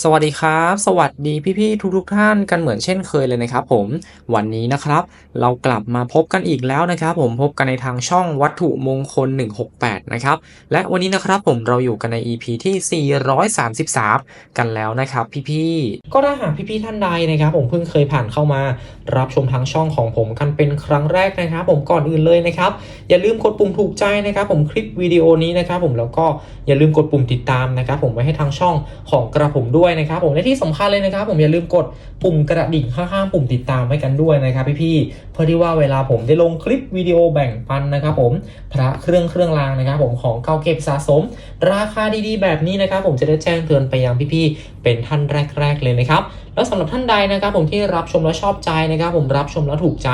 สวัสดีครับ สวัสดีพี่ๆทุกๆท่านกันเหมือนเช่นเคยเลยนะครับผมวันนี้นะครับ เรากลับมาพบกันอีกแล้วนะครับผมพบกันในทางช่องวัตถุมงคล 168 นะครับ และวันนี้นะครับผมเราอยู่กันใน EP ที่ 433 กันแล้วนะครับ พี่ๆก็ถ้าหากพี่ๆท่านใดนะครับ ผมเพิ่งเคยผ่านเข้ามา รับชมทางช่องของผมกันเป็นครั้งแรกนะครับ ผมก่อนอื่นเลยนะครับ อย่าลืมกดปุ่มถูกใจนะครับ ผมคลิปวิดีโอนี้นะครับ ผมแล้วก็อย่าลืมกดปุ่มติดตามนะครับ ผมไว้ให้ทางช่องของกระผมด้วยวยนะครับผมและที่สำคัญเลยนะครับ ผมอย่าลืมกดปุ่มกระดิ่งข้างๆปุ่มติดตามไว้กันด้วยนะครับพี่ๆเพื่อที่ว่าเวลาผมได้ลงคลิปวิดีโอแบ่งปันนะครับผมพระเครื่องเครื่องรางนะครับ ผมของเก่าเก็บสะสม ราคาดีๆ แบบนี้นะครับ ผมจะได้แจ้งเตือนไปยังพี่ๆเป็นท่านแรก ๆ เลยนะครับแล้วสำหรับท่านใดนะครับผมที่รับชมแล้วชอบใจนะครับ ผมรับชมแล้วถูกใจ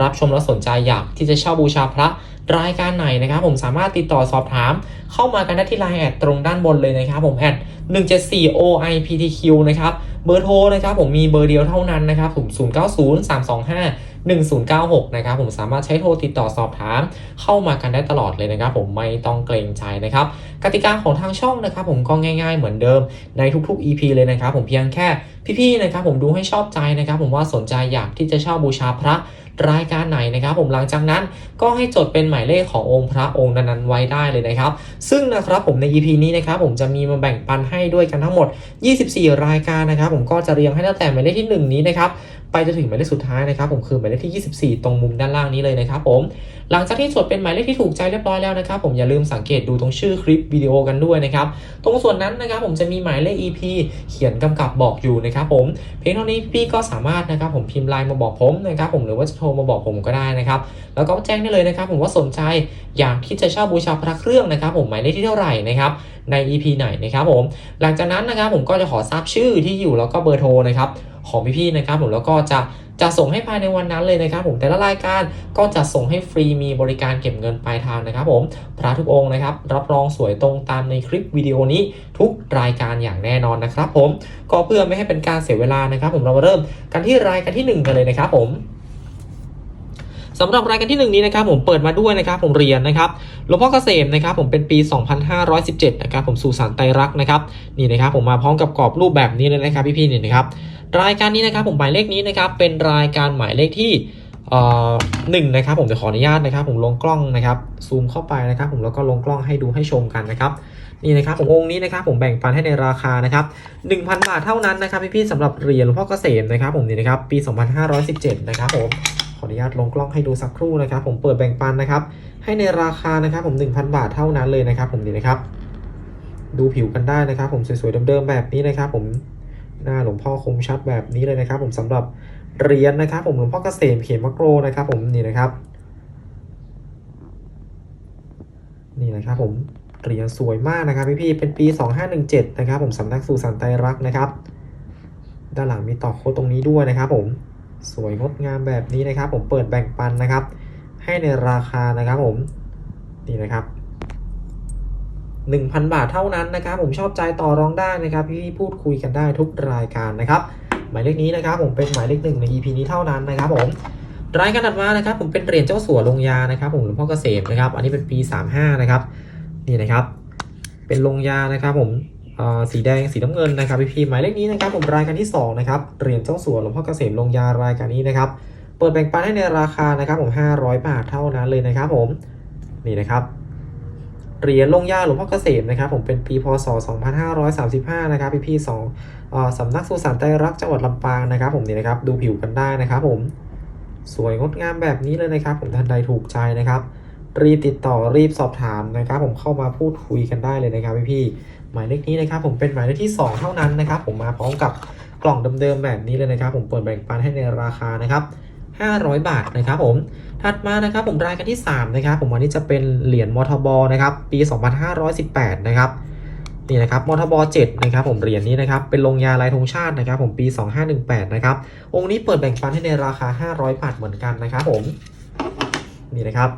รับชมแล้วสนใจอยากที่จะเช่าบูชาพระรายการไหนนะครับ ผมสามารถติดต่อสอบถาม เข้ามากันได้ที่ไลน์แอดตรงด้านบนเลยนะครับ ผมแอด174 OIPTQ นะครับเบอร์โทรนะครับผมมีเบอร์เดียวเท่านั้นนะครับผม090 325 1096 นะครับผมสามารถใช้โทรติดต่อสอบถาม เข้ามากันได้ตลอดเลยนะครับ ผมไม่ต้องเกรงใจนะครับกติกาของทางช่องนะครับผมก็ง่ายๆเหมือนเดิมในทุกๆ EP เลยนะครับผมเพียงแค่พี่ๆนะครับผมดูให้ชอบใจนะครับ ผมว่าสนใจอยากที่จะเช่าบูชาพระรายการไหนนะครับ ผมหลังจากนั้นก็ให้จดเป็นหมายเลขขององค์พระองค์นั้นๆไว้ได้เลยนะครับ ซึ่งนะครับผมใน EP นี้นะครับผมจะมีมาแบ่งปันให้ด้วยกันทั้งหมด 24 รายการนะครับ ผมก็จะเรียงให้ตั้งแต่หมายเลขที่ 1 นี้นะครับไปจนถึงหมายเลขสุดท้ายนะครับผมคือหมายเลขที่ 24 ตรงมุมด้านล่างนี้เลยนะครับผมหลังจากที่จดเป็นหมายเลขที่ถูกใจเรียบร้อยแล้วนะครับผมอย่าลืมสังเกตดูตรงชื่อคลิปวิดีโอกันด้วยนะครับตรงส่วนนั้นนะครับผมจะมีหมายเลข EP เขียนกำกับบอกอยู่นะครับผมเพียงเท่านี้พี่ก็สามารถนะครับผมพิมพ์ไลน์มาบอกผมนะครับผมหรือว่าจะโทรมาบอกผมก็ได้นะครับแล้วก็แจ้งได้เลยนะครับผมว่าสนใจอยากที่จะเช่าบูชาพระเครื่องนะครับผมหมายเลขที่เท่าไหร่นะครับใน EP ไหนนะครับผมหลังจากนั้นนะครับผมก็จะขอทราบชื่อที่อยู่แล้วก็เบอร์โทรนะครับ ของพี่ๆนะครับผมแล้วก็จะจะส่งให้ภายในวันนั้นเลยนะครับ ผมแต่ละรายการก็จะส่งให้ฟรีมีบริการเก็บเงินปลายทางนะครับ ผมพระทุกองค์นะครับ รับรองสวยตรงตามในคลิปวิดีโอนี้ทุกรายการอย่างแน่นอนนะครับ ผมก็เพื่อไม่ให้เป็นการเสียเวลานะครับ ผมเรามาเริ่มกันที่รายการที่หนึ่งกันเลยนะครับ ผม สำหรับรายการที่หนึ่งนี้นะครับผมเปิดมาด้วยนะครับผมเรียนนะครับหลวงพ่อเกษมนะครับผมเป็นปี 2517นะครับผมสู่สารไตรักษ์นะครับนี่นะครับผมมาพร้อมกับกรอบรูปแบบนี้เลยนะครับพี่ๆนี่นะครับรายการนี้นะครับผมหมายเลขนี้นะครับเป็นรายการหมายเลขที่เอ่อหนึ่งนะครับผมจะขออนุญาตนะครับ ผมลงกล้องนะครับซูมเข้าไปนะครับ ผมแล้วก็ลงกล้องให้ดูให้ชมกันนะครับนี่นะครับผมองค์นี้นะครับผมแบ่งปันให้ในราคานะครับ1,000 บาทเท่านั้นนะครับพี่ๆสำหรับเหรียญหลวงพ่อเกษมนะครับผมนี่นะครับปี 2517 นะครับผม ออนุญาตลงกล้องให้ดูสักครู่นะครับ ผมเปิดแบ่งปันนะครับ ให้ในราคานะครับผม 1,000 บาทเท่านั้นเลยนะครับ ผมนี่นะครับ ดูผิวกันได้นะครับ ผมสวยๆเดิมๆแบบนี้นะครับ ผมหน้าหลวงพ่อคมชัดแบบนี้เลยนะครับ ผมสำหรับเหรียญนะครับ ผมหลวงพ่อเกษมเขมะโกรนะครับ ผมนี่นะครับ นี่นะครับ ผมเหรียญสวยมากนะครับพี่ๆเป็นปี 2517 นะครับ ผมสำนักสู่สันไตรรักนะครับ ด้านหลังมีต่อโค้ดตรงนี้ด้วยนะครับผม สวยงดงามแบบนี้นะครับ ผมเปิดแบ่งปันนะครับ ให้ในราคานะครับผมนี่นะครับ1,000 บาทเท่านั้นนะครับ ผมชอบใจต่อรองได้นะครับพี่พูดคุยกันได้ทุกรายการนะครับ หมายเลขนี้นะครับ ผมเป็นหมายเลขหนึ่งใน EP นี้เท่านั้นนะครับ ผมรายการถัดมานะครับ ผมเป็นเหรียญเจ้าสัวลงยานะครับ ผมหลวงพ่อเกษมนะครับ อันนี้เป็นปี 35 นะครับ นี่นะครับ เป็นลงยานะครับ ผม สีแดงสีน้ำเงินนะครับพี่พีหมายเลขนี้นะครับผมรายการที่สองนะครับเหรียญเจ้าสัวหลวงพ่อเกษมลงยารายการนี้นะครับเปิดแบ่งปันให้ในราคานะครับผม500 บาทเท่านั้นเลยนะครับผมนี่นะครับเหรียญลงยาหลวงพ่อเกษมนะครับผมเป็นปีพศ 2535 นะครับพี่พี่สองสำนักสุสานไตรรักจังหวัดลำปางนะครับ ผมนี่นะครับดูผิวกันได้นะครับ ผมสวยงดงามแบบนี้เลยนะครับ ผมท่านใดถูกใจนะครับ รีบติดต่อรีบสอบถามนะครับ ผมเข้ามาพูดคุยกันได้เลยนะครับพี่พี่ หมายเลขนี้นะครับผมเป็นหมายเลขที่ 2 เท่านั้นนะครับ ผมมาพร้อมกับกล่องเดิมๆแบบนี้เลยนะครับ ผมเปิดแบ่งปันให้ในราคานะครับ500 บาทนะครับผม ถัดมานะครับผมรายการที่ 3 นะครับ ผมวันนี้จะเป็นเหรียญมทบนะครับ ปี 2518 นะครับ นี่นะครับมทบ7นะครับผมเหรียญนี้นะครับ เป็นลงยาลายธงชาตินะครับ ผมปี 2518 นะครับ องค์นี้เปิดแบ่งปันให้ในราคา 500 บาทเหมือนกันนะครับผม นี่นะครับ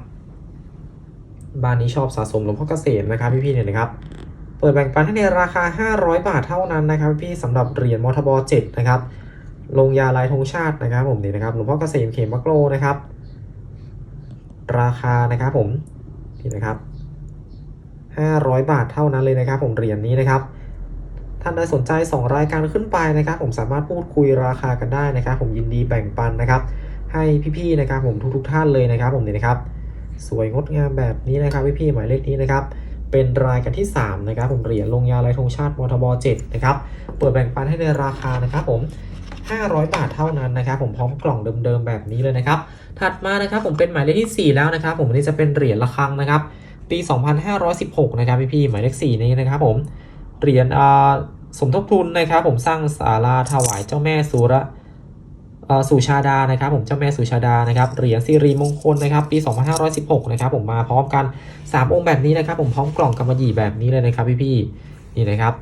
บ้านนี้ชอบสะสมหลวงพ่อเกษมนะครับพี่ๆเนี่ยนะครับ เปิดแบ่งปันให้ในราคา 500 บาทเท่านั้นนะครับ พี่สำหรับเหรียญมทบ7นะครับ ลงยาลายธงชาตินะครับ ผมนี่นะครับหลวงพ่อเกษมเขมมะโกรนะครับ ราคานะครับผมนี่นะครับ500 บาทเท่านั้นเลยนะครับ ผมเหรียญนี้นะครับ ท่านใดสนใจ 2 รายการขึ้นไปนะครับ ผมสามารถพูดคุยราคากันได้นะครับ ผมยินดีแบ่งปันนะครับ ให้พี่ๆนะครับ ผมทุกๆท่านเลยนะครับ ผมนี่นะครับ สวยงดงามแบบนี้นะครับพี่ๆหมายเลขนี้นะครับ เป็นรายการที่ 3 นะครับผมเหรียญลงยาลายธงชาติมทบ7นะครับเปิดแบ่งปันให้ในราคานะครับผม 500 บาทเท่านั้นนะครับผมพร้อมกล่องเดิมๆแบบนี้เลยนะครับ ถัดมานะครับผมเป็นหมายเลขที่ 4 แล้วนะครับ ผมอันนี้จะเป็นเหรียญระฆังนะครับปี 2516 นะครับพี่ๆหมายเลข 4 นี้นะครับผมเหรียญสมทบทุนนะครับผมสร้างศาลาถวายเจ้าแม่สุระ สุชาดานะครับผมเจ้าแม่สุชาดานะครับเหรียญสิริมงคลนะครับปี2516นะครับผมมาพร้อมกัน 3 องค์แบบนี้นะครับผมพร้อมกล่องกำมะหยี่แบบนี้เลยนะครับพี่ๆนี่นะครับ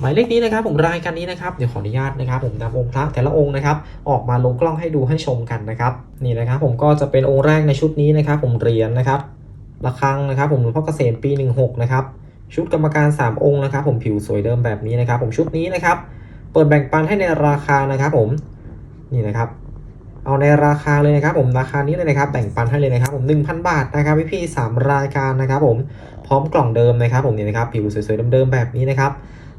หมายเลขนี้นะครับผมรายการนี้นะครับเดี๋ยวขออนุญาตนะครับผมนำองค์พระแต่ละองค์นะครับออกมาลงกล้องให้ดูให้ชมกันนะครับนี่นะครับผมก็จะเป็นองค์แรกในชุดนี้นะครับผมเหรียญนะครับระฆังนะครับผมหลวงพ่อเกษมปี 16นะครับชุดกรรมการ 3 องค์นะครับผมผิวสวยเดิมแบบนี้นะครับผมชุดนี้นะครับเปิดแบ่งปันให้ในราคานะครับผม นี่นะครับเอาในราคาเลยนะครับผมราคานี้เลยนะครับแบ่งปันให้เลยนะครับผม1,000 บาทนะครับพี่พี่สามรายการนะครับผมพร้อมกล่องเดิมนะครับผมนี่นะครับผิวสวยๆเดิมๆแบบนี้นะครับ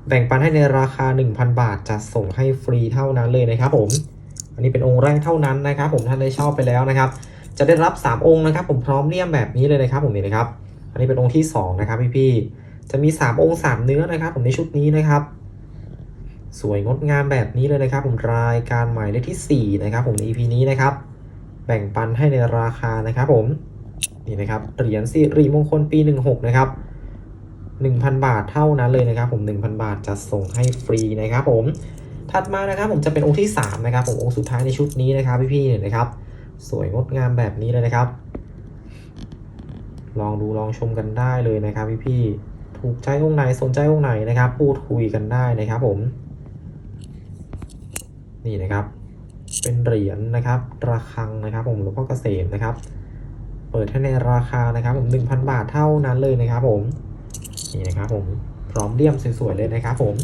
แบ่งปันให้ในราคา 1,000 บาทจะส่งให้ฟรีเท่านั้นเลยนะครับผมอันนี้เป็นองค์แรกเท่านั้นนะครับ ผมท่านได้ชอบไปแล้วนะครับจะได้รับ 3 องค์นะครับ ผมพร้อมเลี่ยมแบบนี้เลยนะครับ ผมนี่นะครับ อันนี้เป็นองค์ที่2นะครับพี่ๆจะมี 3 องค์ 3 เนื้อนะครับ ผมในชุดนี้นะครับ สวยงดงามแบบนี้เลยนะครับ ผมรายการใหมายเลขที่4นะครับผมใน EP นี้นะครับ แบ่งปันให้ในราคานะครับผมนี่นะครับเหรียญสิริมงคลปี 16 นะครับ 1,000 บาทเท่านั้นเลยนะครับ ผม 1,000 บาทจะส่งให้ฟรีนะครับ ผมถัดมานะครับผมจะเป็นองค์ที่3นะครับผมองค์สุดท้ายในชุดนี้นะครับพี่ๆเนี่ยนะครับ สวยงดงามแบบนี้เลยนะครับ ลองดูลองชมกันได้เลยนะครับพี่ๆถูกใจองค์ไหนสนใจองค์ไหนนะครับ พูดคุยกันได้นะครับผม นี่นะครับ เป็นเหรียญนะครับระฆังนะครับ ผมหลวงพ่อเกษมนะครับ เปิดให้ในราคานะครับ ผม1,000บาทเท่านั้นเลยนะครับ ผมนี่นะครับ ผมพร้อมเลี่ยมสวยๆเลยนะครับ ผม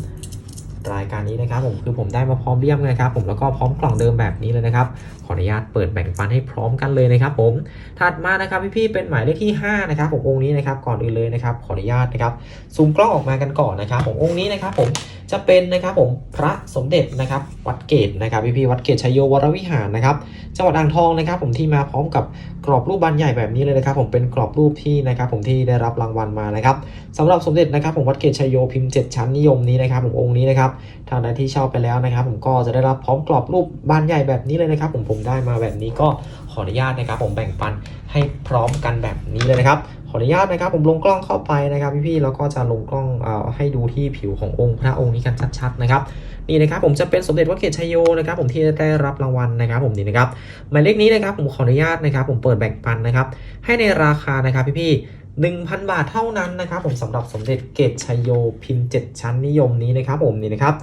รายการนี้นะครับ ผมคือผมได้มาพร้อมเลี่ยมนะครับ ผมแล้วก็พร้อมกล่องเดิมแบบนี้เลยนะครับ ขออนุญาตเปิดแบ่งปันให้พร้อมกันเลยนะครับ ผมถัดมานะครับพี่ๆเป็นหมายเลขที่5นะครับผมองค์นี้นะครับก่อนอื่นเลยนะครับ ขออนุญาตนะครับซูมกล้องออกมากันก่อนนะครับ ผมองค์นี้นะครับ ผม จะเป็นนะครับผมพระสมเด็จนะครับวัดเกตนะครับพี่ๆวัดเกตชัยโยวรวิหารนะครับจังหวัดอ่างทองนะครับ ผมที่มาพร้อมกับกรอบรูปบานใหญ่แบบนี้เลยนะครับ ผมเป็นกรอบรูปที่นะครับ ผมที่ได้รับรางวัลมานะครับสำหรับสมเด็จนะครับ ผมวัดเกตชัยโยพิมพ์ 7 ชั้นนิยมนี้นะครับ ผมองค์นี้นะครับทางใดที่ชอบไปแล้วนะครับ ผมก็จะได้รับพร้อมกรอบรูปบานใหญ่แบบนี้เลยนะครับ ผมผมได้มาแบบนี้ก็ ขออนุญาตนะครับ ผมแบ่งปันให้พร้อมกันแบบนี้เลยนะครับ ขออนุญาตนะครับ ผมลงกล้องเข้าไปนะครับพี่ๆแล้วก็จะลงกล้องอให้ดูที่ผิวขององค์พระองค์นี้กันชัดๆนะครับนี่นะครับผมจะเป็นสมเด็จวัดเกตชัยโยนะครับผมที่ได้รับรางวัลนะครับ ผมนี่นะครับหมายเลขนี้นะครับผมขออนุญาตนะครับ ผมเปิดแบ่งปันนะครับ ให้ในราคานะครับพี่ๆ1,000 บาทเท่านั้นนะครับ ผมสำหรับสมเด็จเกตชัยโยพิมพ์ 7 ชั้นนิยมนี้นะครับ ผมนี่นะครับ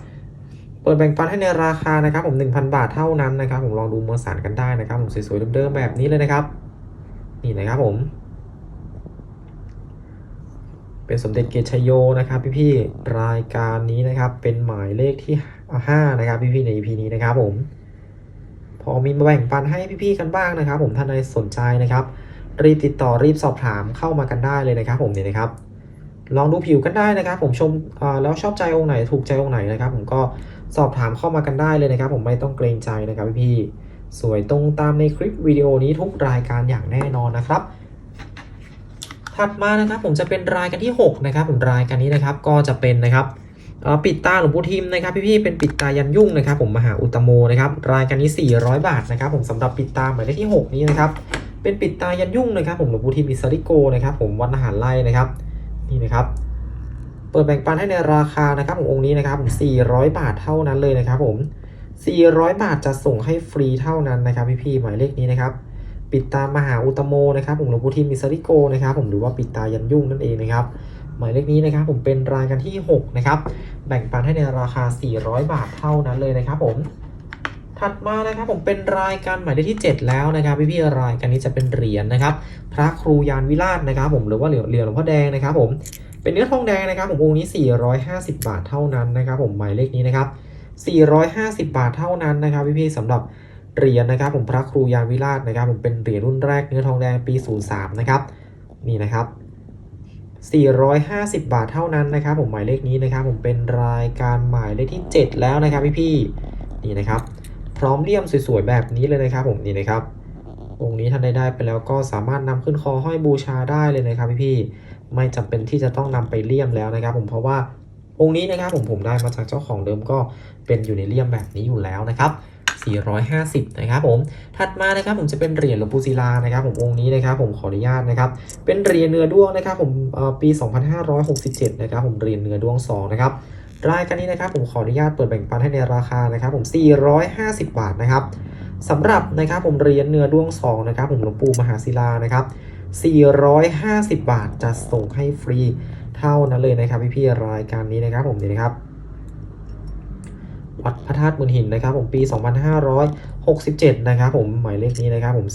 เปิดแบ่งปันให้ในราคานะครับผม1,000 บาทเท่านั้นนะครับ ผมลองดูมวลสารกันได้นะครับ ผมสวยๆเดิมๆแบบนี้เลยนะครับ นี่นะครับผม เป็นสมเด็จเกชโยนะครับ พี่ๆรายการนี้นะครับ เป็นหมายเลขที่ 5 นะครับ พี่ๆใน EP นี้นะครับผม พอมีมาแบ่งปันให้พี่ๆกันบ้างนะครับ ผมท่านใดสนใจนะครับรีบติดต่อรีบสอบถามเข้ามากันได้เลยนะครับ ผมเนี่ยนะครับ ลองดูผิวกันได้นะครับ ผมชมแล้วชอบใจองค์ไหนถูกใจองค์ไหนนะครับ ผมก็ สอบถามเข้ามากันได้เลยนะครับ ผมไม่ต้องเกรงใจนะครับพี่ๆสวยตรงตามในคลิปวิดีโอนี้ทุกรายการอย่างแน่นอนนะครับ ถัดมานะครับผมจะเป็นรายการที่ 6 นะครับ ผมรายการนี้นะครับก็จะเป็นนะครับปิดตาหลวงปู่ทิมนะครับพี่ๆเป็นปิดตายันยุ่งนะครับ ผมมหาอุตโมนะครับรายการนี้ 400 บาทนะครับ ผมสำหรับปิดตาหมายเลขที่ 6 นี้นะครับเป็นปิดตายันยุ่งนะครับ ผมหลวงปู่ทิมอิสริโกนะครับ ผมวัดอาหารไร่นะครับนี่นะครับ เปิดแบ่งปันให้ในราคานะครับขององค์นี้นะครับ 400 บาทเท่านั้นเลยนะครับผม 400 บาทจะส่งให้ฟรีเท่านั้นนะครับพี่ๆหมายเลขนี้นะครับ ปิดตามหาอุตโมนะครับผมหลวงปู่ทิมอิสริโกนะครับผมหรือว่าปิดตายันยุ่งนั่นเองนะครับหมายเลขนี้นะครับผมเป็นรายการที่ 6 นะครับ แบ่งปันให้ในราคา 400 บาทเท่านั้นเลยนะครับผมถัดมานะครับผมเป็นรายการหมายเลขที่ 7 แล้วนะครับพี่ๆรายการนี้จะเป็นเหรียญนะครับ พระครูยานวิราชนะครับ ผมหรือว่าเหรียญหลวงพ่อแดงนะครับผม เป็นเนื้อทองแดงนะครับผมองนี้ 450 บาทเท่านั้นนะครับ ผมหมายเลขนี้นะครับ 450 บาทเท่านั้นนะครับพี่ๆสำหรับเหรียญนะครับ ผมพระครูยานวิราชนะครับ ผมเป็นเหรียญรุ่นแรกเนื้อทองแดงปี 03 นะครับนี่นะครับ 450 บาทเท่านั้นนะครับ ผมหมายเลขนี้นะครับ ผมเป็นรายการหมายเลขที่ 7 แล้วนะครับพี่ๆนี่นะครับ พร้อมเลี่ยมสวยๆแบบนี้เลยนะครับ ผมนี่นะครับ องค์นี้ท่านได้ได้ไปแล้วก็สามารถนำขึ้นคอห้อยบูชาได้เลยนะครับพี่ๆไม่จำเป็นที่จะต้องนำไปเลี่ยมแล้วนะครับผมเพราะว่าองค์นี้นะครับผมผมได้มาจากเจ้าของเดิมก็เป็นอยู่ในเลี่ยมแบบนี้อยู่แล้วนะครับ450 นะครับผม ถัดมานะครับผมจะเป็นเหรียญหลวงปู่ศิลานะครับผมองค์นี้นะครับผมขออนุญาตนะครับ เป็นเหรียญเนื้อด้วงนะครับผมปี 2567 นะครับผมเหรียญเนื้อด้วง 2 นะครับ รายการนี้นะครับผมขออนุญาตเปิดแบ่งปันให้ในราคานะครับผม 450 บาทนะครับ สำหรับนะครับผมเหรียญเนื้อด้วง2นะครับผมหลวงปู่มหาศิลานะครับ450 บาทจะส่งให้ฟรีเท่านั้นเลยนะครับพี่ๆรายการนี้นะครับผมนี่นะครับวัดพระธาตุมูลหินนะครับผมปี 2567 นะครับผมหมายเลขนี้นะครับผม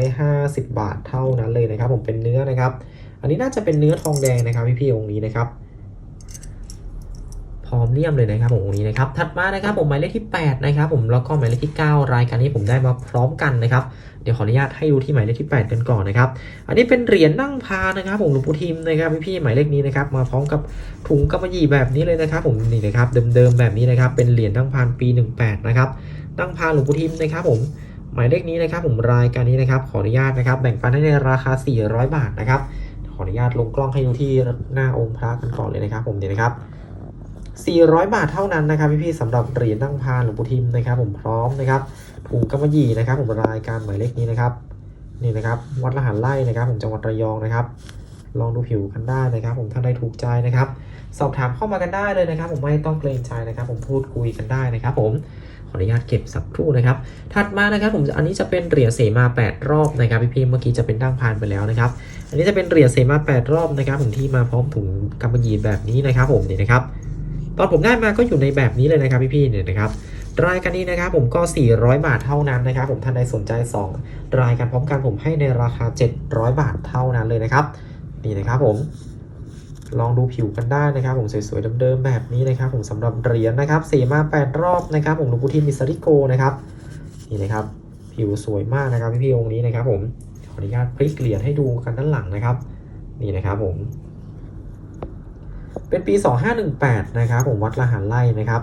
450 บาทเท่านั้นเลยนะครับผมเป็นเนื้อนะครับ อันนี้น่าจะเป็นเนื้อทองแดงนะครับพี่ๆองค์นี้นะครับ พร้อมเลี่ยมเลยนะครับผมองค์นี้นะครับถัดมานะครับผมหมายเลขที่ 8 นะครับผมแล้วก็หมายเลขที่ 9 รายการนี้ผมได้มาพร้อมกันนะครับเดี๋ยวขออนุญาตให้ดูที่หมายเลขที่ 8 กันก่อนนะครับอันนี้เป็นเหรียญนั่งพานะครับผมหลวงปู่ทิมนะครับพี่ๆหมายเลขนี้นะครับมาพร้อมกับถุงกำมะหยี่แบบนี้เลยนะครับ ผมนี่นะครับเดิมๆแบบนี้นะครับเป็นเหรียญนั่งพานปี 18 นะครับนั่งพานหลวงปู่ทิมนะครับผมหมายเลขนี้นะครับผมรายการนี้นะครับขออนุญาตนะครับแบ่งปันให้ในราคา 400 บาทนะครับขออนุญาตลงกล้องให้ดูที่หน้าองค์พระกันก่อนเลยนะครับ ผมนี่นะครับ 400 บาทเท่านั้นนะครับพี่ๆสำหรับเหรียญนั่งพานหลวงปู่ทิมนะครับผมพร้อมนะครับถุงกำมะหยี่นะครับผมรายการหมายเลขนี้นะครับนี่นะครับวัดละหันไล่นะครับผมจังหวัดระยองนะครับ ลองดูผิวกันได้นะครับ ผมท่านใดถูกใจนะครับ สอบถามเข้ามากันได้เลยนะครับ ผมไม่ต้องเกรงใจนะครับ ผมพูดคุยกันได้นะครับ ผมขออนุญาตเก็บสักครู่นะครับ ถัดมานะครับผมอันนี้จะเป็นเหรียญเสมา 8 รอบนะครับพี่ๆเมื่อกี้จะเป็นดั้งพานไปแล้วนะครับ อันนี้จะเป็นเหรียญเสมา 8 รอบนะครับ ผมที่มาพร้อมถุงกำมะหยี่แบบนี้นะครับ ผมนี่นะครับ ตอนผมได้มาก็อยู่ในแบบนี้เลยนะครับพี่ๆเนี่ยนะครับรายการนี้นะครับผมก็ 400 บาทเท่านั้นนะครับผมท่านใดสนใจ 2 รายการพร้อมกันผมให้ในราคา 700 บาทเท่านั้นเลยนะครับ นี่นะครับผมลองดูผิวกันได้นะครับ ผมสวยๆเดิมๆแบบนี้นะครับ ผมสำหรับเหรียญนะครับเสมา8รอบนะครับ ผมหลวงปู่ทิมมิสริโกนะครับนี่นะครับ ผิวสวยมากนะครับพี่ๆองค์นี้นะครับ ผมขออนุญาตพลิกเหรียญให้ดูกันด้านหลังนะครับ นี่นะครับผม เป็นปี 2518 นะครับผมวัดละหันไล่นะครับ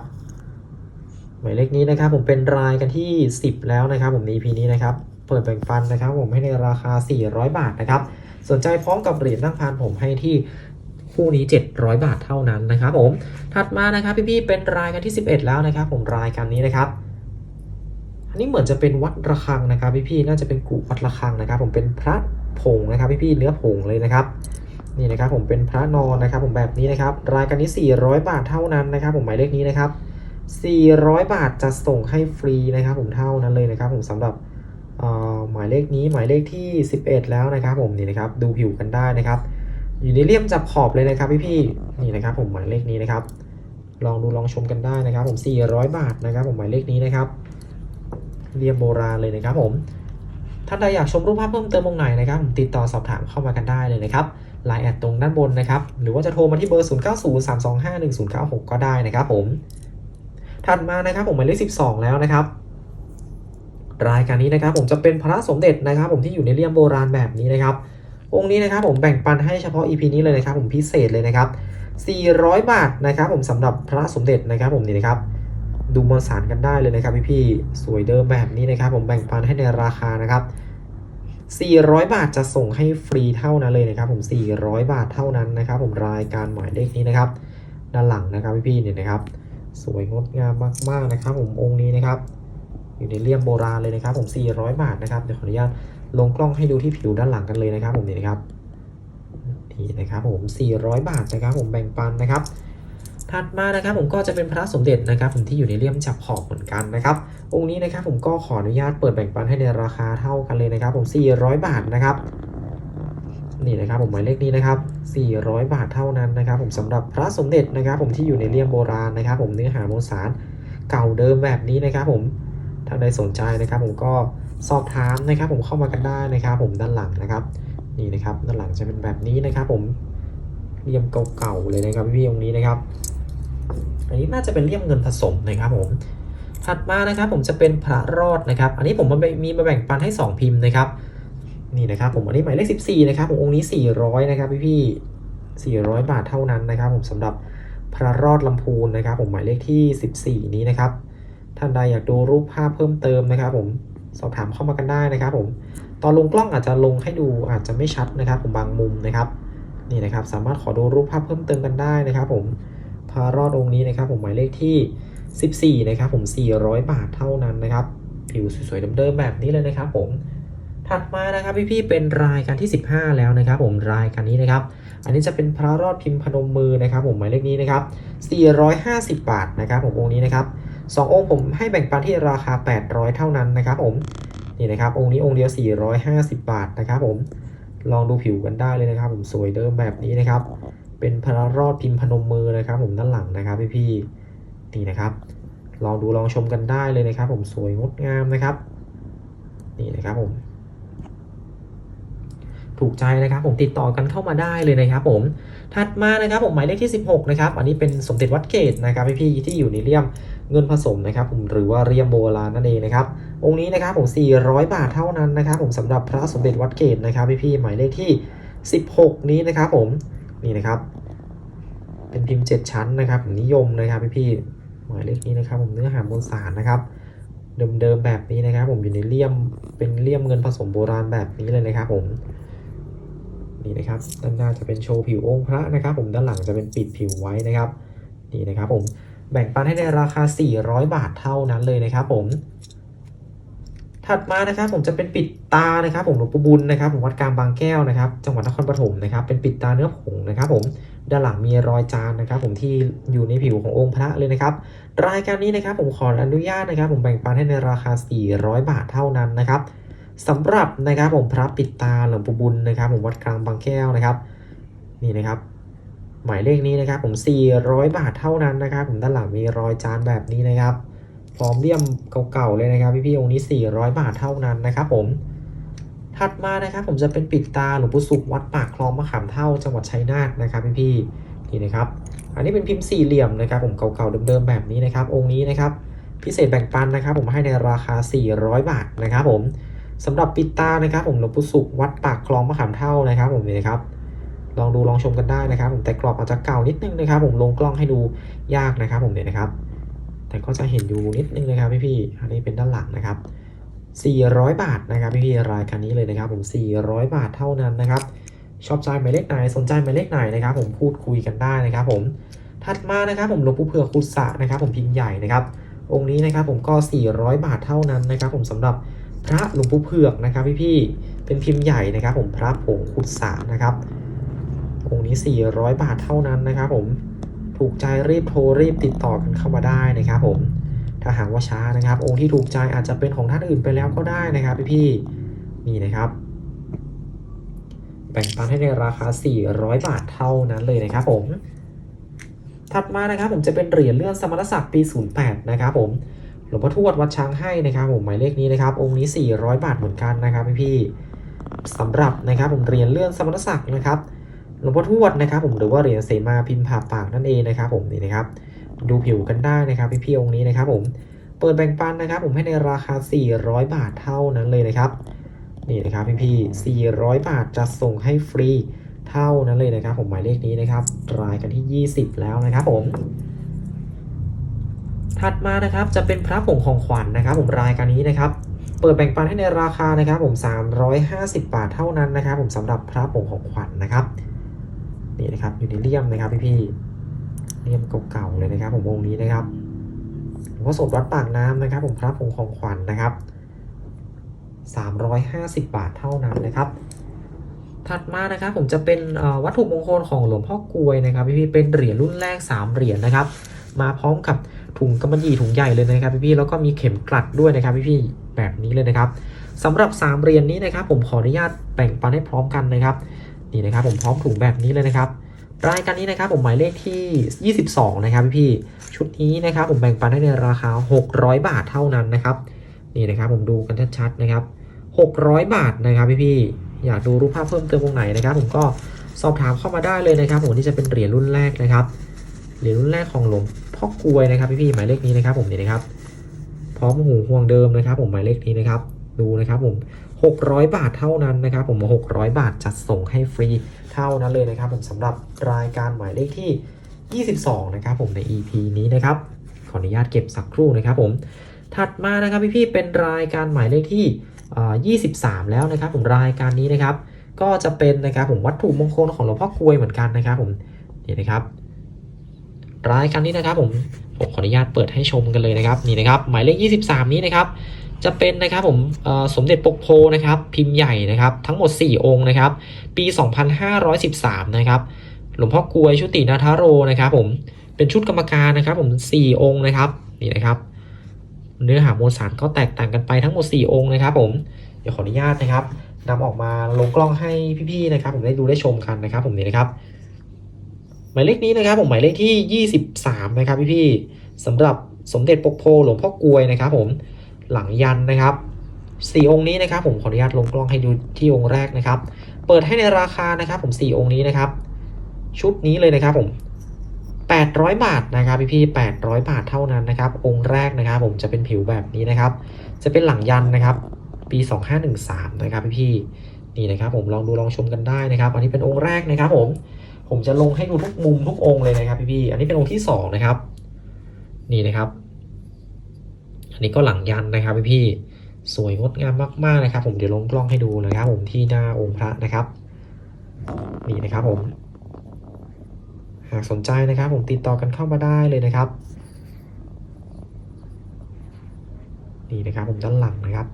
หมายเลขนี้นะครับผมเป็นรายกันที่ 10 แล้วนะครับ ผมใน EP นี้นะครับเปิดแบ่งปันนะครับ ผมให้ในราคา 400 บาทนะครับ สนใจพร้อมกับเหรียญนั่งพานผมให้ที่คู่นี้ 700 บาทเท่านั้นนะครับ ผมถัดมานะครับพี่ๆเป็นรายกันที่ 11 แล้วนะครับ ผมรายกันนี้นะครับอันนี้เหมือนจะเป็นวัดระฆังนะครับพี่ๆน่าจะเป็นกุวัดระฆังนะครับ ผมเป็นพระผงนะครับพี่ๆเนื้อผงเลยนะครับ นี่นะครับผมเป็นพระนอนนะครับผมแบบนี้นะครับรายการนี้ 400 บาทเท่านั้นนะครับ ผมหมายเลขนี้นะครับ 400 บาทจะส่งให้ฟรีนะครับผมเท่านั้นเลยนะครับ ผมสำหรับเอ่อหมายเลขนี้หมายเลขที่ 11 แล้วนะครับผมนี่นะครับดูผิวกันได้นะครับ อยู่ในเลี่ยมจับขอบเลยนะครับพี่ๆนี่นะครับผมหมายเลขนี้นะครับ ลองดูลองชมกันได้นะครับ ผม 400 บาทนะครับผมหมายเลขนี้นะครับเลี่ยมโบราณเลยนะครับผมท่านใดอยากชมรูปภาพเพิ่มเติมตรงไหนนะครับผมติดต่อสอบถามเข้ามากันได้เลยนะครับ ไลน์แอดตรงด้านบนนะครับ หรือว่าจะโทรมาที่เบอร์ 0903251096 ก็ได้นะครับผม ถัดมานะครับผมหมายเลข 12 แล้วนะครับ รายการนี้นะครับผมจะเป็นพระสมเด็จนะครับ ผมที่อยู่ในเลี่ยมโบราณแบบนี้นะครับ องค์นี้นะครับผมแบ่งปันให้เฉพาะ EP นี้เลยนะครับผมพิเศษเลยนะครับ 400 บาทนะครับ ผมสำหรับพระสมเด็จนะครับ ผมนี่นะครับ ดูมวลสารกันได้เลยนะครับพี่ๆสวยเดิมแบบนี้นะครับ ผมแบ่งปันให้ในราคานะครับ 400 บาทจะส่งให้ฟรีเท่านั้นเลยนะครับผม 400 บาทเท่านั้นนะครับ ผมรายการหมายเลขนี้นะครับ ด้านหลังนะครับพี่ๆเนี่ยนะครับ สวยงดงามมากๆนะครับ ผมองค์นี้นะครับ อยู่ในเลี่ยมโบราณเลยนะครับ ผม 400 บาทนะครับเดี๋ยวขออนุญาตลงกล้องให้ดูที่ผิวด้านหลังกันเลยนะครับ ผมนี่นะครับนี่นะครับผม 400 บาทนะครับ ผมแบ่งปันนะครับ ถัดมานะครับผมก็จะเป็นพระสมเด็จนะครับผมที่อยู่ในเลี่ยมจับขอบเหมือนกันนะครับองค์นี้นะครับผมก็ขออนุญาตเปิดแบ่งปันให้ในราคาเท่ากันเลยนะครับ ผม 400 บาทนะครับนี่นะครับผมหมายเลขนี้นะครับ 400 บาทเท่านั้นนะครับ ผมสำหรับพระสมเด็จนะครับ ผมที่อยู่ในเลี่ยมโบราณนะครับ ผมเนื้อหามสารเก่าเดิมแบบนี้นะครับ ผมท่าใดสนใจนะครับ ผมก็สอบถามนะครับ ผมเข้ามากันได้นะครับ ผมด้านหลังนะครับนี่นะครับด้านหลังจะเป็นแบบนี้นะครับ ผมเลี่ยมเก่าๆเลยนะครับพี่ๆองค์นี้นะครับ อันนี้น่าจะเป็นเลี่ยมเงินผสมนะครับผม ถัดมานะครับผมจะเป็นพระรอดนะครับ อันนี้ผมมันมีมาแบ่งปันให้ 2 พิมพ์นะครับ นี่นะครับผมอันนี้หมายเลข14นะครับผมองค์นี้ 400นะครับพี่พี่400 บาทเท่านั้นนะครับ ผมสำหรับพระรอดลำพูนนะครับ ผมหมายเลขที่ 14 นี้นะครับ ท่านใดอยากดูรูปภาพเพิ่มเติมนะครับ ผมสอบถามเข้ามากันได้นะครับ ผมตอนลงกล้องอาจจะลงให้ดูอาจจะไม่ชัดนะครับ ผมบางมุมนะครับ นี่นะครับ สามารถขอดูรูปภาพเพิ่มเติมกันได้นะครับ ผม พระรอดองค์นี้นะครับผมหมายเลขที่ 14 นะครับผม 400 บาทเท่านั้นนะครับ ผิวสวยๆเดิมๆแบบนี้เลยนะครับ ผมถัดมานะครับพี่ๆเป็นรายการที่ 15 แล้วนะครับ ผมรายการนี้นะครับ อันนี้จะเป็นพระรอดพิมพ์พนมมือนะครับ ผมหมายเลขนี้นะครับ 450 บาทนะครับ ผมองค์นี้นะครับสององค์ผมให้แบ่งปันที่ราคา 800 เท่านั้นนะครับ ผมนี่นะครับ องค์นี้องค์เดียว 450 บาทนะครับ ผมลองดูผิวกันได้เลยนะครับ ผมสวยเดิมแบบนี้นะครับ เป็นพระรอดพิมพ์พนมมือนะครับ ผมด้านหลังนะครับพี่ๆนี่นะครับ ลองดูลองชมกันได้เลยนะครับ ผมสวยงดงามนะครับ นี่นะครับผม ถูกใจนะครับ ผมติดต่อกันเข้ามาได้เลยนะครับ ผมถัดมานะครับ ผมหมายเลขที่ 16 นะครับ อันนี้เป็นสมเด็จวัดเกตนะครับพี่ๆที่อยู่ในเลี่ยมเงินผสมนะครับ ผมหรือว่าเรียมโบราณนั่นเองนะครับองค์นี้นะครับผม 400 บาทเท่านั้นนะครับ ผมสำหรับพระสมเด็จวัดเกตนะครับพี่ๆหมายเลขที่ 16 นี้นะครับ ผม นี่นะครับ เป็นพิมพ์ 7 ชั้นนะครับนิยมนะครับพี่ๆหมายเลขนี้นะครับ ผมเนื้อหามวลสารนะครับ เดิมๆแบบนี้นะครับ ผมอยู่ในเลี่ยมเป็นเลี่ยมเงินผสมโบราณแบบนี้เลยนะครับ ผมนี่นะครับด้านหน้าจะเป็นโชว์ผิวองค์พระนะครับ ผมด้านหลังจะเป็นปิดผิวไว้นะครับนี่นะครับ ผมแบ่งปันให้ในราคา 400 บาทเท่านั้นเลยนะครับ ผม ถัดมานะครับผมจะเป็นปิดตานะครับผมหลวงปู่บุญนะครับผมวัดกลางบางแก้วนะครับ จังหวัดนครปฐมนะครับ เป็นปิดตาเนื้อผงนะครับ ผมด้านหลังมีรอยจานนะครับ ผมที่อยู่ในผิวขององค์พระเลยนะครับ รายการนี้นะครับผมขออนุญาตนะครับ ผมแบ่งปันให้ในราคา 400 บาทเท่านั้นนะครับสำหรับนะครับผมพระปิดตาหลวงปู่บุญนะครับ ผมวัดกลางบางแก้วนะครับ นี่นะครับ หมายเลขนี้นะครับ ผม 400 บาทเท่านั้นนะครับ ผมด้านหลังมีรอยจานแบบนี้นะครับ พร้อมเลี่ยมเก่าๆเลยนะครับพี่ๆองค์นี้ 400 บาทเท่านั้นนะครับผม ถัดมานะครับผมจะเป็นปิดตาหลวงปู่สุขวัดปากคลองมะขามเท่าจังหวัดชัยนาทนะครับพี่ๆนี่นะครับ อันนี้เป็นพิมพ์สี่เหลี่ยมนะครับผมเก่าๆเดิมๆแบบนี้นะครับ องค์นี้นะครับพิเศษแบ่งปันนะครับผมให้ในราคา 400 บาทนะครับผมสำหรับปิดตานะครับผมหลวงปู่สุขวัดปากคลองมะขามเท่านะครับผมนี่นะครับลองดูลองชมกันได้นะครับ ผมแต่กรอบอาจจะเก่านิดนึงนะครับ ผมลงกล้องให้ดูยากนะครับ ผมเนี่ยนะครับ แต่ก็จะเห็นอยู่นิดนึงนะครับพี่ๆอันนี้เป็นด้านหลังนะครับ 400 บาทนะครับพี่ๆรายการนี้เลยนะครับ ผม 400 บาทเท่านั้นนะครับ ชอบใจหมายเลขไหนสนใจหมายเลขไหนนะครับ ผมพูดคุยกันได้นะครับ ผมถัดมานะครับ ผมหลวงปู่เผือกคุสะนะครับ ผมพิมพ์ใหญ่นะครับ องค์นี้นะครับผมก็ 400 บาทเท่านั้นนะครับ ผมสำหรับพระหลวงปู่เผือกนะครับ พี่ๆเป็นพิมพ์ใหญ่นะครับ ผมพระผงคุสะนะครับองค์นี้ 400 บาทเท่านั้นนะครับ ผม ถูกใจรีบโทรรีบติดต่อกันเข้ามาได้นะครับผมถ้าหากว่าช้านะครับ องค์ที่ถูกใจอาจจะเป็นของท่านอื่นไปแล้วก็ได้นะครับพี่ๆนี่นะครับ แบ่งปันให้ในราคา 400 บาทเท่านั้นเลยนะครับผม ถัดมานะครับผมจะเป็นเหรียญเลื่อนสมณศักดิ์ปี 08 นะครับผมหลวงพ่อทวดวัดช้างให้นะครับผมหมายเลขนี้นะครับ องค์นี้ 400 บาทเหมือนกันนะครับพี่ๆสำหรับนะครับผมเหรียญเลื่อนสมณศักดิ์นะครับ หลวงพ่อทวดนะครับ ผมหรือว่าเหรียญเสมาพิมพ์ผ่าปากนั่นเองนะครับ ผมนี่นะครับ ดูผิวกันได้นะครับพี่ๆองค์นี้นะครับ ผมเปิดแบ่งปันนะครับ ผมให้ในราคา 400 บาทเท่านั้นเลยนะครับนี่นะครับพี่ๆ400 บาทจะส่งให้ฟรีเท่านั้นเลยนะครับ ผมหมายเลขนี้นะครับรายกันที่ 20 แล้วนะครับผมถัดมานะครับจะเป็นพระผงของขวัญนะครับ ผมรายการนี้นะครับ เปิดแบ่งปันให้ในราคานะครับ ผม 350 บาทเท่านั้นนะครับ ผมสำหรับพระผงของขวัญนะครับ นี่นะครับอยู่ในเลี่ยมนะครับพี่ๆเลี่ยมเก่าๆเลยนะครับ ผมองค์นี้นะครับหลวงพ่อสดวัดปากน้ำนะครับ ผมพระผงของขวัญนะครับ 350 บาทเท่านั้นนะครับ ถัดมานะครับผมจะเป็นวัตถุมงคลของหลวงพ่อกลวยนะครับ พี่ๆเป็นเหรียญรุ่นแรก 3 เหรียญนะครับ มาพร้อมกับถุงกำมะหยี่ถุงใหญ่เลยนะครับ พี่ๆแล้วก็มีเข็มกลัดด้วยนะครับ พี่ๆแบบนี้เลยนะครับสำหรับ 3 เหรียญนี้นะครับ ผมขออนุญาตแบ่งปันให้พร้อมกันนะครับ นี่นะครับผมพร้อมถุงแบบนี้เลยนะครับรายการนี้นะครับผมหมายเลขที่ 22 นะครับพี่ชุดนี้นะครับผมแบ่งปันให้ในราคา 600 บาทเท่านั้นนะครับนี่นะครับผมดูกันชัดๆนะครับ 600 บาทนะครับพี่ๆอยากดูรูปภาพเพิ่มเติมตรงไหนนะครับผมก็สอบถามเข้ามาได้เลยนะครับผมที่จะเป็นเหรียญรุ่นแรกนะครับเหรียญรุ่นแรกของหลวงพ่อกลวยนะครับพี่ๆหมายเลขนี้นะครับผมนี่นะครับพร้อมหูห่วงเดิมนะครับ ผมหมายเลขนี้นะครับ ดูนะครับผม 600 บาทเท่านั้นนะครับผม600 บาทจัดส่งให้ฟรีเท่านั้นเลยนะครับ ผมสำหรับรายการหมายเลขที่ 22 นะครับผมใน EP นี้นะครับ ขออนุญาตเก็บสักครู่นะครับผมถัดมานะครับพี่ๆเป็นรายการหมายเลขที่ 23 แล้วนะครับ ผมรายการนี้นะครับ ก็จะเป็นนะครับผมวัตถุมงคลของหลวงพ่อกลวยเหมือนกันนะครับผมนี่นะครับ รายการนี้นะครับผมผมขออนุญาตเปิดให้ชมกันเลยนะครับนี่นะครับ หมายเลข 23 นี้นะครับ จะเป็นนะครับผมสมเด็จปกโพนะครับพิมพ์ใหญ่นะครับทั้งหมด 4 องค์นะครับปี 2513 นะครับหลวงพ่อกวยชุตินาทาโรนะครับผมเป็นชุดกรรมการนะครับผม 4 องค์นะครับนี่นะครับ เนื้อหามวลสารก็แตกต่างกันไปทั้งหมด 4 องค์นะครับผมเดี๋ยวขออนุญาตนะครับนำออกมาลงกล้องให้พี่ๆนะครับ ผมได้ดูได้ชมกันนะครับ ผมนี่นะครับ หมายเลขนี้นะครับ ผมหมายเลขที่ 23 นะครับพี่ๆสำหรับสมเด็จปกโพหลวงพ่อกวยนะครับ ผม หลังยันนะครับสี่องค์นี้นะครับผมขออนุญาตลงกล้องให้ดูที่องค์แรกนะครับ เปิดให้ในราคานะครับผมสี่องค์นี้นะครับ ชุดนี้เลยนะครับผม800 บาทนะครับพี่พี่800 บาทเท่านั้นนะครับ องค์แรกนะครับ ผมจะเป็นผิวแบบนี้นะครับ จะเป็นหลังยันนะครับ ปี 2513 นะครับพี่พี่นี่นะครับ ผมลองดูลองชมกันได้นะครับ อันนี้เป็นองค์แรกนะครับ ผมผมจะลงให้ดูทุกมุมทุกองค์เลยนะครับ พี่พี่อันนี้เป็นองค์ที่สองนะครับ นี่นะครับ นี้ก็หลังยันนะครับพี่พี่ๆสวยงดงามมากๆนะครับ ผมเดี๋ยวลงกล้องให้ดูนะครับ ผมที่หน้าองค์พระนะครับนี่นะครับผมหากสนใจนะครับ ผมติดต่อกันเข้ามาได้เลยนะครับนี่นะครับผมด้านหลังนะครับ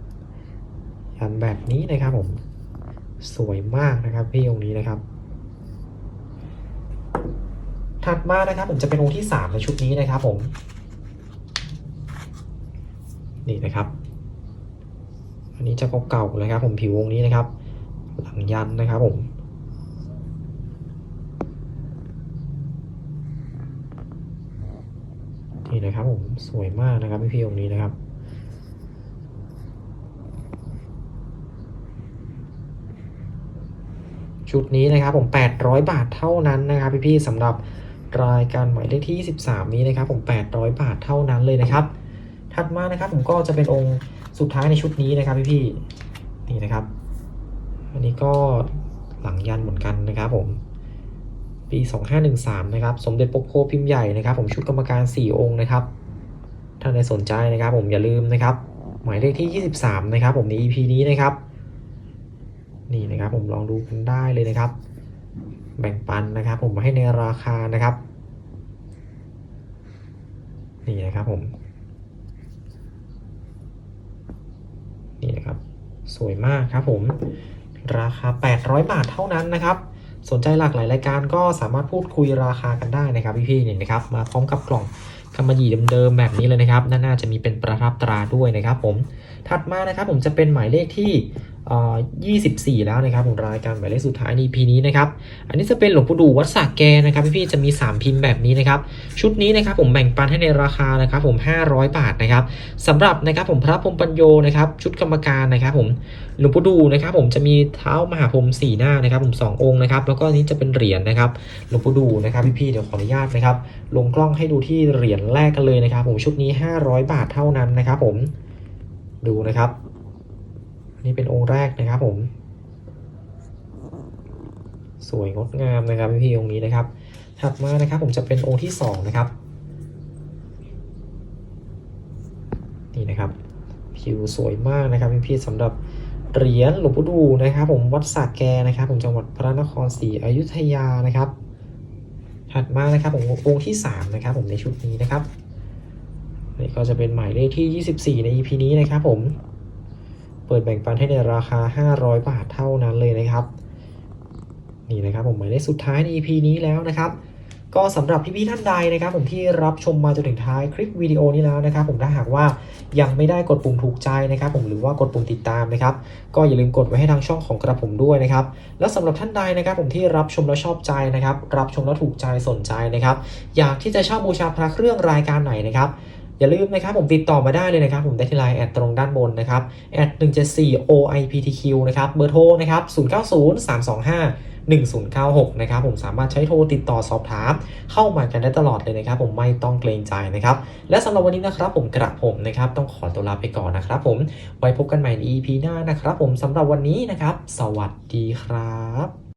ยันแบบนี้นะครับผมสวยมากนะครับพี่องค์นี้นะครับ ถัดมานะครับผมจะเป็นองค์ที่ 3 ในชุดนี้นะครับผม นี่นะครับ อันนี้จะเก่าๆเลยครับผมผิวองนี้นะครับ หลังยันนะครับผมนี่นะครับผมสวยมากนะครับพี่พี่องค์นี้นะครับ ชุดนี้นะครับผม 800 บาทเท่านั้นนะครับพี่ๆสำหรับรายการหมายเลขที่ 23 นี้นะครับผม 800 บาทเท่านั้นเลยนะครับ ถัดมานะครับผมก็จะเป็นองค์สุดท้ายในชุดนี้นะครับพี่ๆนี่นะครับ อันนี้ก็หลังยันเหมือนกันนะครับผมปี 2513 นะครับ สมเด็จปกโพพิมพ์ใหญ่นะครับ ผมชุดกรรมการ 4 องค์นะครับ ถ้าใครสนใจนะครับ ผมอย่าลืมนะครับ หมายเลขที่ 23 นะครับ ผมใน EP นี้นะครับ นี่นะครับผมลองดูกันได้เลยนะครับ แบ่งปันนะครับ ผมมาให้ในราคานะครับ นี่นะครับผม นี่นะครับ สวยมากครับผม ราคา 800 บาทเท่านั้นนะครับ สนใจหลากหลายรายการก็สามารถพูดคุยราคากันได้นะครับพี่ๆนี่นะครับ มาพร้อมกับกล่องกำมะหยี่เดิมๆแบบนี้เลยนะครับน่าจะมีเป็นประทับตราด้วยนะครับผมถัดมานะครับผมจะเป็นหมายเลขที่ 24 แล้วนะครับผมรายการหมายเลขสุดท้ายใน EP นี้นะครับ อันนี้จะเป็นหลวงปู่ดูวัดสระแกนะครับพี่ๆจะมี 3 พิมพ์แบบนี้นะครับ ชุดนี้นะครับผมแบ่งปันให้ในราคานะครับผม 500 บาทนะครับสำหรับนะครับผมพระพรมปัญโยนะครับชุดกรรมการนะครับผมหลวงปู่ดูนะครับผมจะมีเท้ามหาพรหมสี่หน้านะครับผมสององค์นะครับแล้วก็อันนี้จะเป็นเหรียญนะครับหลวงปู่ดูนะครับพี่ๆเดี๋ยวขออนุญาตนะครับลงกล้องให้ดูที่เหรียญแรกกันเลยนะครับ ผมชุดนี้ 500 บาทเท่านั้นนะครับผมดูนะครับ นี่เป็นองค์แรกนะครับผม สวยงดงามนะครับพี่ๆองค์นี้นะครับ ถัดมานะครับผมจะเป็นองค์ที่สองนะครับ นี่นะครับผิวสวยมากนะครับพี่ๆสำหรับเหรียญหลวงปู่ดูนะครับ ผมวัดสระแกนะครับ ผมจังหวัดพระนครศรีอยุธยานะครับ ถัดมานะครับผมองค์ที่สามนะครับ ผมในชุดนี้นะครับนี่ก็จะเป็นหมายเลขที่ 24 ใน EP นี้นะครับผม เปิดแบ่งปันให้ในราคา 500 บาทเท่านั้นเลยนะครับ นี่นะครับผมหมายเลขสุดท้ายใน EP นี้แล้วนะครับก็สำหรับพี่ๆท่านใดนะครับ ผมที่รับชมมาจนถึงท้ายคลิปวิดีโอนี้แล้วนะครับ ผมถ้าหากว่ายังไม่ได้กดปุ่มถูกใจนะครับ ผมหรือว่ากดปุ่มติดตามนะครับ ก็อย่าลืมกดไว้ให้ทางช่องของกระผมด้วยนะครับ แล้วสำหรับท่านใดนะครับ ผมที่รับชมแล้วชอบใจนะครับ รับชมแล้วถูกใจสนใจนะครับ อยากที่จะเช่าบูชาพระเครื่องรายการไหนนะครับ อย่าลืมนะครับผมติดต่อมาได้เลยนะครับผมได้ที่ไลน์แอดตรงด้านบนนะครับแอด174 OIPTQ นะครับเบอร์โทรนะครับ090 325 1096 นะครับผมสามารถใช้โทรติดต่อสอบถาม เข้ามากันได้ตลอดเลยนะครับ ผมไม่ต้องเกรงใจนะครับ และสำหรับวันนี้นะครับผมกระผมนะครับต้องขอตัวลาไปก่อนนะครับผมไว้พบกันใหม่ใน EP หน้านะครับผมสำหรับวันนี้นะครับ สวัสดีครับ